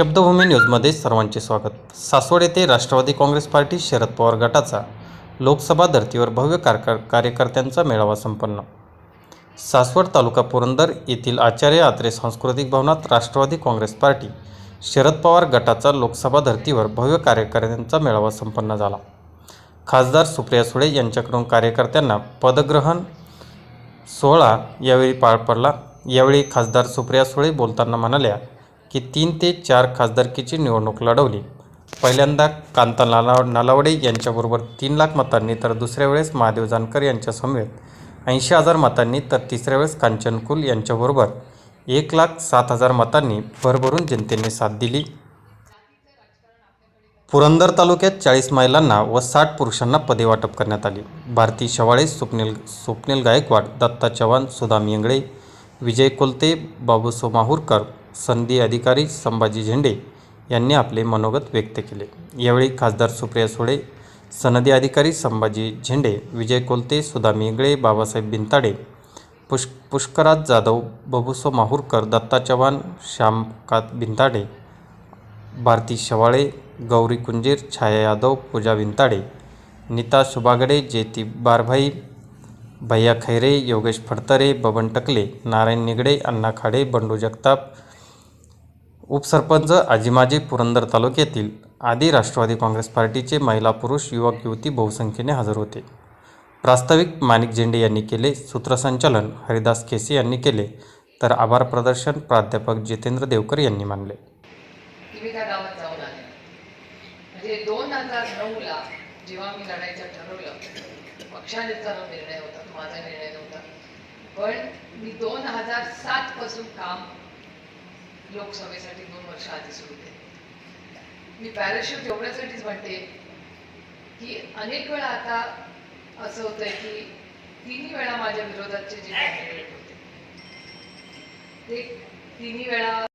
शब्दभूमी न्यूजमध्ये सर्वांचे स्वागत. सासवड येथे राष्ट्रवादी काँग्रेस पार्टी शरद पवार गटाचा लोकसभा धर्तीवर भव्य कार कार्यकर्त्यांचा मेळावा संपन्न. सासवड तालुका पुरंदर येथील आचार्य आत्रे सांस्कृतिक भवनात राष्ट्रवादी काँग्रेस पार्टी शरद पवार गटाचा लोकसभा धर्तीवर भव्य कार्यकर्त्यांचा मेळावा संपन्न झाला. खासदार सुप्रिया सुळे यांच्याकडून कार्यकर्त्यांना पदग्रहण सोहळा यावेळी पार पडला. यावेळी खासदार सुप्रिया सुळे बोलताना म्हणाल्या की तीन ते चार खासदारकीची निवडणूक लढवली. पहिल्यांदा कांता नाला नालावडे यांच्याबरोबर तीन लाख मतांनी तर दुसऱ्या वेळेस महादेव जानकर यांच्यासमवेत ऐंशी हजार मतांनी तर तिसऱ्या वेळेस कांचन कुल यांच्याबरोबर एक लाख सात हजार मतांनी भरभरून जनतेने साथ दिली. पुरंदर तालुक्यात चाळीस महिलांना व साठ पुरुषांना पदे वाटप करण्यात आली. भारती शवाळे स्वप्नील स्वप्नील गायकवाड दत्ता चव्हाण सुदाम येंगळे विजय कोलते बाबूसो माहूरकर संधी अधिकारी संभाजी झेंडे यांनी आपले मनोगत व्यक्त केले. यावेळी खासदार सुप्रिया सुळे सनदी अधिकारी संभाजी झेंडे विजय कोलते सुदामी इंगळे बाबासाहेब बिनताडे पुष पुष्कराज जाधव बबुसो माहूरकर दत्ता चव्हाण श्यामकात बिनताडे भारती शवाळे गौरी कुंजीर छाया यादव पूजा विंताडे नीता शुभागडे जेती बारभाई भैया खैरे योगेश फडतरे बबन टकले नारायण निगडे अण्णा खाडे बंडू जगताप उपसरपंच आजीमाजी पुरंदर तालुक्यातील आदी राष्ट्रवादी काँग्रेस पार्टीचे महिला पुरुष युवक युवती बहुसंख्येने हजर होते. प्रास्ताविक माणिक झेंडे यांनी केले सूत्रसंचालन हरिदास केसे यांनी केले तर आभार प्रदर्शन प्राध्यापक जितेंद्र देवकर यांनी मानले. म्हणजे दोन हजार नऊला जेव्हा मी लढायचं ठरवलं पक्षानेचा निर्णय होता माझा निर्णय नव्हता. पण मी दोन हजार सात पासून काम लोकसभेसाठी दोन वर्ष आधी सुरू केले मी पॅराशूट एवढ्यासाठीच म्हणते की अनेक वेळा आता असं होतंय की तिन्ही वेळा माझ्या विरोधातचे जे कॅन्डिडेट होते. ते तिन्ही वेळा